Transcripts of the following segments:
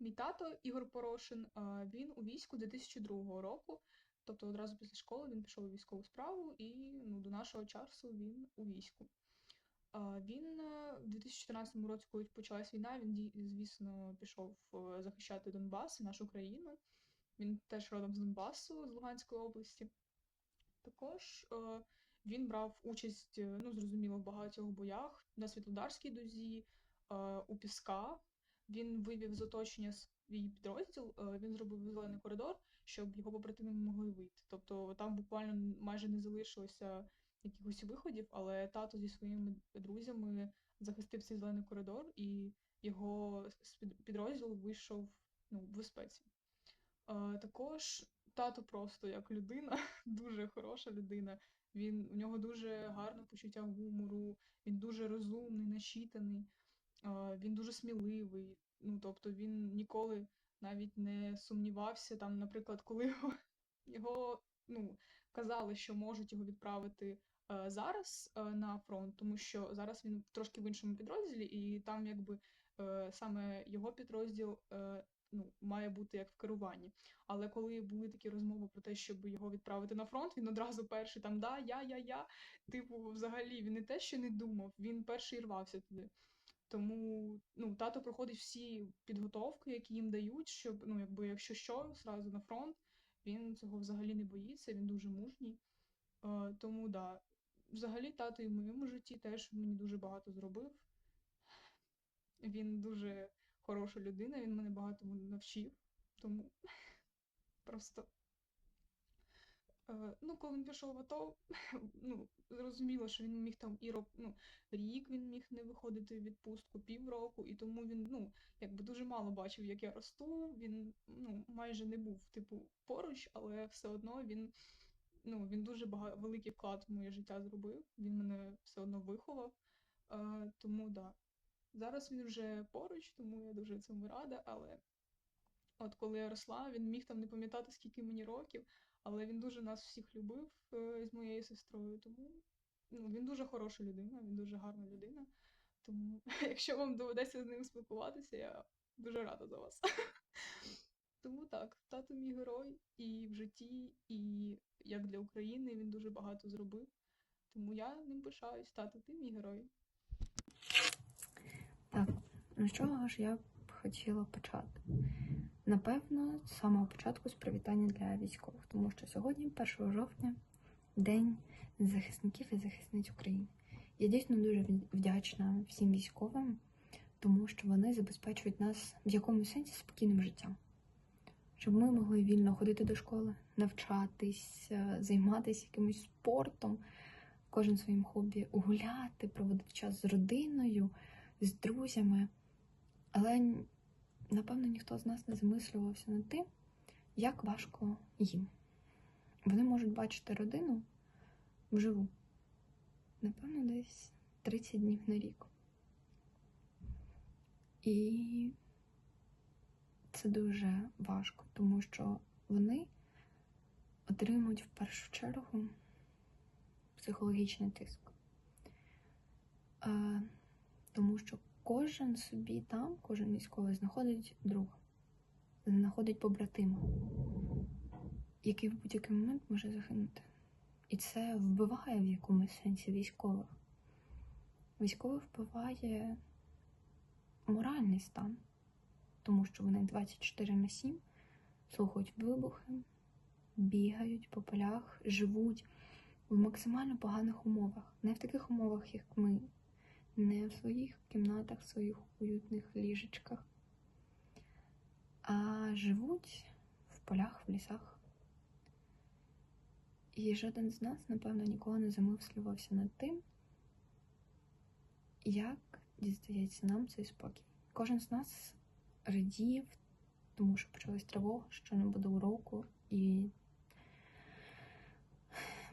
Мій тато Ігор Порошин, він у війську 2002 року. Тобто одразу після школи він пішов у військову справу і ну, до нашого часу він у війську. Він е, в 2014 році, коли почалась війна, він звісно пішов е, захищати Донбас і нашу країну. Він теж родом з Донбасу, з Луганської області. Також е, він брав участь, ну зрозуміло, в багатьох боях на Світлодарській дузі, е, у Піска. Він вивів з оточення свій підрозділ, е, він зробив зелений коридор, щоб його побратими могли вийти. Тобто там буквально майже не залишилося якихось виходів, але тато зі своїми друзями захистив цей зелений коридор, і його підрозділ вийшов ну, в безпеці. Е, Також тато просто як людина, дуже хороша людина. Він у нього дуже гарне почуття гумору, він дуже розумний, начитаний, він дуже сміливий. Ну, тобто він ніколи навіть не сумнівався. Там, наприклад, коли його, ну, казали, що можуть його відправити е, зараз е, на фронт, тому що зараз він трошки в іншому підрозділі, і там якби е, саме його підрозділ ну, має бути як в керуванні. Але коли були такі розмови про те, щоб його відправити на фронт, він одразу перший там да, я, я, я. Типу, взагалі, він не те, що не думав, він перший рвався туди. Тому ну, тато проходить всі підготовки, які їм дають, щоб ну, якби якщо що, зразу на фронт. Він цього взагалі не боїться, він дуже мужній. Е, тому да. Взагалі, тато і в моєму житті теж мені дуже багато зробив. Він дуже хороша людина, він мене багатому навчив. Тому просто. Е, ну, коли він пішов в АТО, ну, зрозуміло, що він міг там і рок, ну, рік він міг не виходити в відпустку, півроку, і тому він, ну, якби дуже мало бачив, як я росту. Він ну, майже не був, типу, поруч, але все одно він, ну, він дуже бага... великий вклад в моє життя зробив. Він мене все одно виховав. Е, тому да. Зараз він вже поруч, тому я дуже цьому рада, але от коли я росла, він міг там не пам'ятати, скільки мені років, але він дуже нас всіх любив е, з моєю сестрою. Тому ну, він дуже хороша людина, він дуже гарна людина. Тому, якщо вам доведеться з ним спілкуватися, я дуже рада за вас. Тому так, тато мій герой і в житті, і як для України він дуже багато зробив. Тому я ним пишаюсь. Тато, ти мій герой. Так, ну з чого ж я б хотіла почати? Напевно, з самого початку з привітання для військових, тому що сьогодні, 1 жовтня, День захисників і захисниць України. Я дійсно дуже вдячна всім військовим, тому що вони забезпечують нас в якомусь сенсі спокійним життям. Щоб ми могли вільно ходити до школи, навчатись, е, займатися якимось спортом, кожен своїм хобі, гуляти, проводити час з родиною з друзями, але напевно ніхто з нас не замислювався над тим, як важко їм. Вони можуть бачити родину вживу, напевно, десь 30 днів на рік. І це дуже важко, тому що вони отримують в першу чергу психологічний тиск. Е, тому що кожен собі там, кожен військовий знаходить друга, знаходить побратима, який в будь-який момент може загинути. І це вбиває в якомусь сенсі військових. Військових вбиває моральний стан, тому що вони 24 на 7 слухають вибухи, бігають по полях, живуть в максимально поганих умовах, не в таких умовах, як ми, не в своїх кімнатах, в своїх уютних ліжечках, а живуть в полях, в лісах. І жоден з нас, напевно, ніколи не замислювався над тим, як дістається нам цей спокій. Кожен з нас радів, тому що почалась тривога, що не буде уроку, і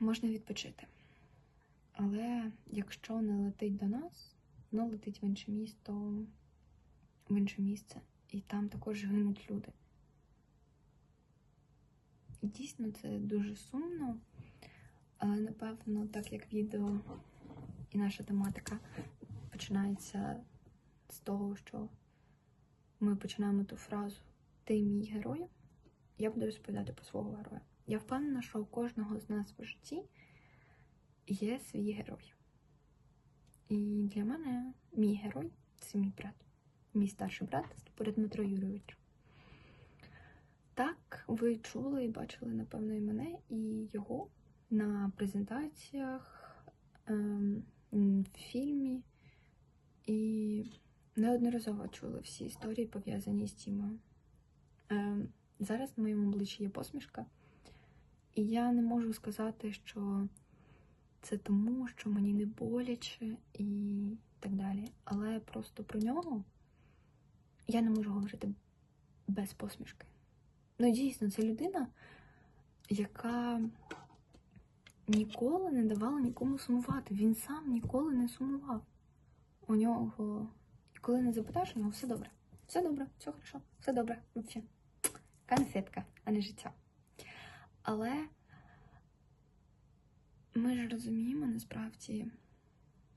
можна відпочити. Але якщо не летить до нас, воно летить в інше місто, в інше місце, і там також гинуть люди. І дійсно це дуже сумно, але напевно, так як відео і наша тематика починається з того, що ми починаємо ту фразу Ти мій герой, я буду розповідати про свого героя. Я впевнена, що у кожного з нас в житті є свій герой. І для мене мій герой це мій брат, мій старший брат Степоря Дмитро Юрійович. Так, ви чули і бачили, напевно, і мене, і його на презентаціях, ем, в фільмі, і неодноразово чули всі історії, пов'язані з Тімою. Ем, зараз на моєму обличчі є посмішка, і я не можу сказати, що це тому, що мені не боляче і так далі. Але просто про нього я не можу говорити без посмішки. Ну, дійсно, це людина, яка ніколи не давала нікому сумувати. Він сам ніколи не сумував. У нього, і коли не запитаєш, у нього все добре. Все добре, все хорошо, все добре. Взагалі. Конфетка, а не життя. Але ми ж розуміємо насправді,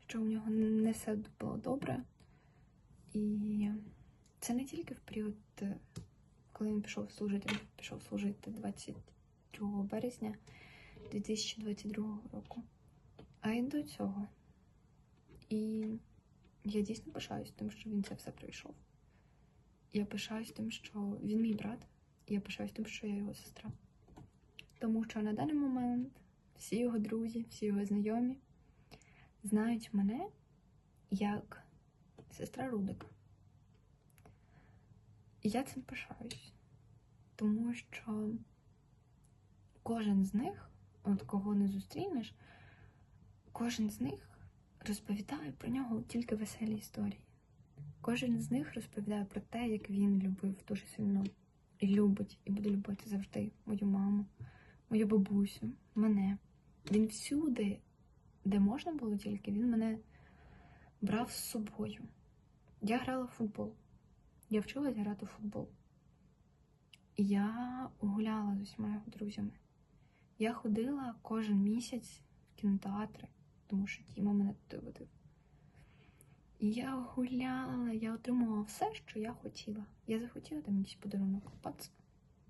що у нього не все було добре. І це не тільки в період, е, коли він пішов служити, він пішов служити 22 березня 2022 року, а й до цього. І я дійсно пишаюсь тим, що він це все пройшов. Я пишаюсь тим, що він мій брат, і я пишаюсь тим, що я його сестра. Тому що на даний момент всі його друзі, всі його знайомі знають мене як сестра Рудика. І я цим пишаюсь, тому що кожен з них, от кого не зустрінеш, кожен з них розповідає про нього тільки веселі історії. Кожен з них розповідає про те, як він любив дуже сильно і любить, і буде любити завжди мою маму, мою бабусю, мене. Він всюди, де можна було тільки, він мене брав з собою. Я грала в футбол. Я вчилась грати в футбол. Я гуляла з усіма його друзями. Я ходила кожен місяць в кінотеатри, тому що Тіма мене туди водив. І я гуляла, я отримувала все, що я хотіла. Я захотіла там якийсь подарунок. Пац,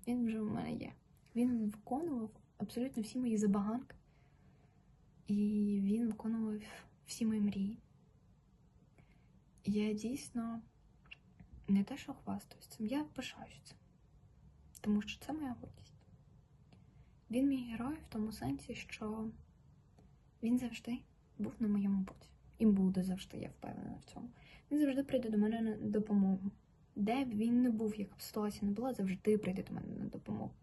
він вже в мене є. Він виконував абсолютно всі мої забаганки. І він виконував всі мої мрії. Я дійсно не те, що хвастаюсь цим, я пишаюся цим. Тому що це моя гордість. Він мій герой в тому сенсі, що він завжди був на моєму боці. І буде завжди, я впевнена в цьому. Він завжди прийде до мене на допомогу. Де б він не був, яка б ситуація не була, завжди прийде до мене на допомогу.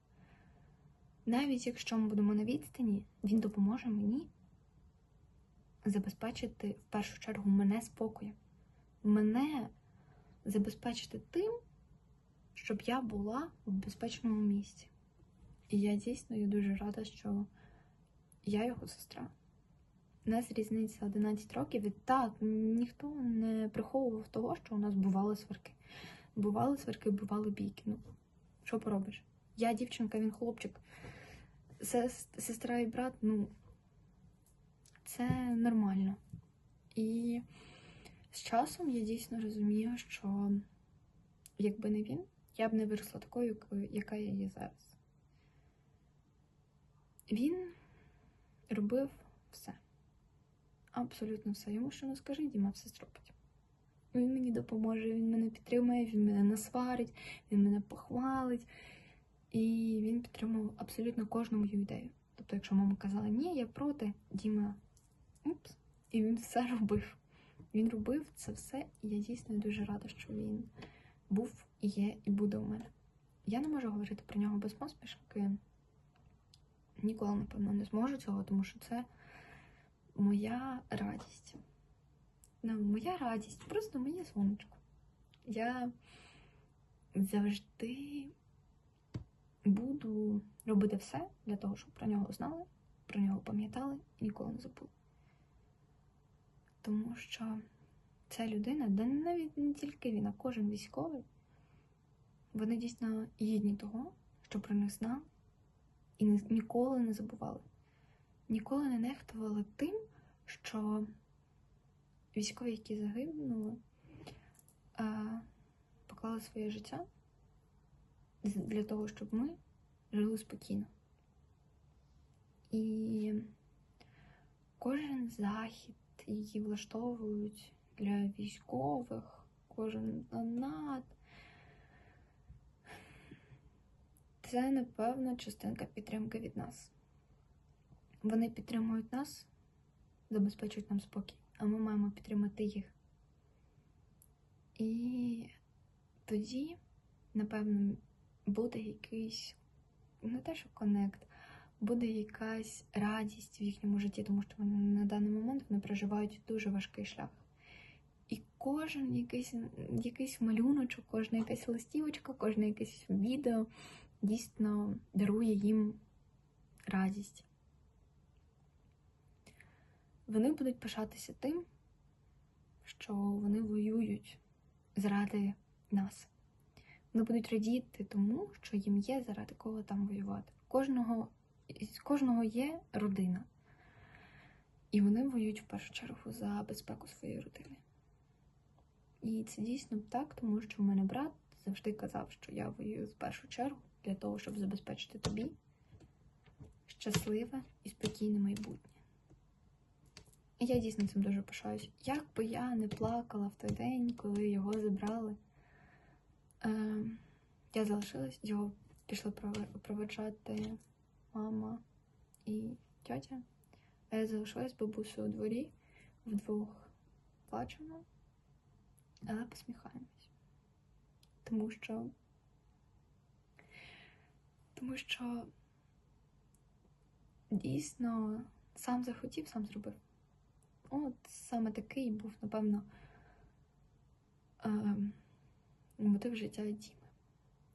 Навіть якщо ми будемо на відстані, він допоможе мені забезпечити в першу чергу мене спокоєм. Мене забезпечити тим, щоб я була в безпечному місці. І я дійсно я дуже рада, що я його сестра. У нас різниця 11 років, і так, ніхто не приховував того, що у нас бували сварки. Бували сварки, бували бійки. Ну, що поробиш? Я дівчинка, він хлопчик. Сестра і брат, ну, це нормально. І з часом я дійсно розумію, що якби не він, я б не виросла такою, яка я є зараз. Він робив все. Абсолютно все. Йому що не скажи, Діма все зробить. Він мені допоможе, він мене підтримує, він мене насварить, він мене похвалить. І він підтримував абсолютно кожну мою ідею. Тобто, якщо мама казала ні, я проти, Діма упс, і він все робив. Він робив це все, і я дійсно дуже рада, що він був, є, і буде у мене. Я не можу говорити про нього без посмішки. Ніколи, напевно, не зможу цього, тому що це моя радість. Ну, моя радість, просто моє сонечко. Я завжди буду робити все для того, щоб про нього знали, про нього пам'ятали і ніколи не забули. Тому що ця людина, де навіть не тільки він, а кожен військовий, вони дійсно гідні того, що про них знали і ніколи не забували. Ніколи не нехтували тим, що військові, які загинули, а, вклали своє життя для того, щоб ми жили спокійно. І кожен захід, який влаштовують для військових, кожен донат. Це, напевно, частинка підтримки від нас. Вони підтримують нас, забезпечують нам спокій, а ми маємо підтримати їх. І тоді, напевно, буде якийсь, не те, що конект, буде якась радість в їхньому житті, тому що вони на даний момент вони проживають дуже важкий шлях. І кожен якийсь, якийсь малюночок, кожна якась листівочка, кожне якесь відео дійсно дарує їм радість. Вони будуть пишатися тим, що вони воюють заради нас. Вони будуть радіти тому, що їм є заради кого там воювати. Кожного, з кожного є родина. І вони воюють в першу чергу за безпеку своєї родини. І це дійсно так, тому що в мене брат завжди казав, що я воюю в першу чергу для того, щоб забезпечити тобі щасливе і спокійне майбутнє. І я дійсно цим дуже пишаюсь. Як би я не плакала в той день, коли його забрали, е, я залишилась, його прове- проведжати мама і тьотя. А я залишилась бабусею у дворі, вдвох плачемо, але посміхаємось. Тому що. Тому що дійсно сам захотів, сам зробив. От саме такий був, напевно, е, мотив життя Діми.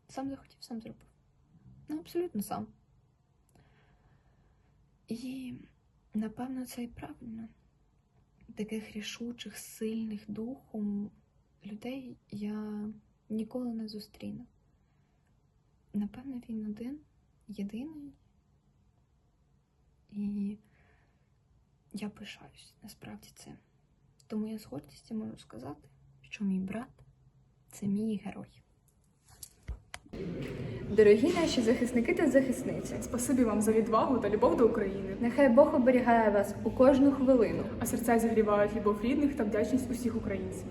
Сам захотів, сам зробив. Ну, абсолютно сам. І, напевно, це і правильно. Таких рішучих, сильних духом людей я ніколи не зустріну. Напевно, він один, єдиний. І я пишаюсь насправді цим. Тому я з гордістю можу сказати, що мій брат це мій герой. Дорогі наші захисники та захисниці, Спасибі вам за відвагу та любов до України. нехай Бог оберігає вас у кожну хвилину. А серця зігрівають любов рідних та вдячність усіх українців.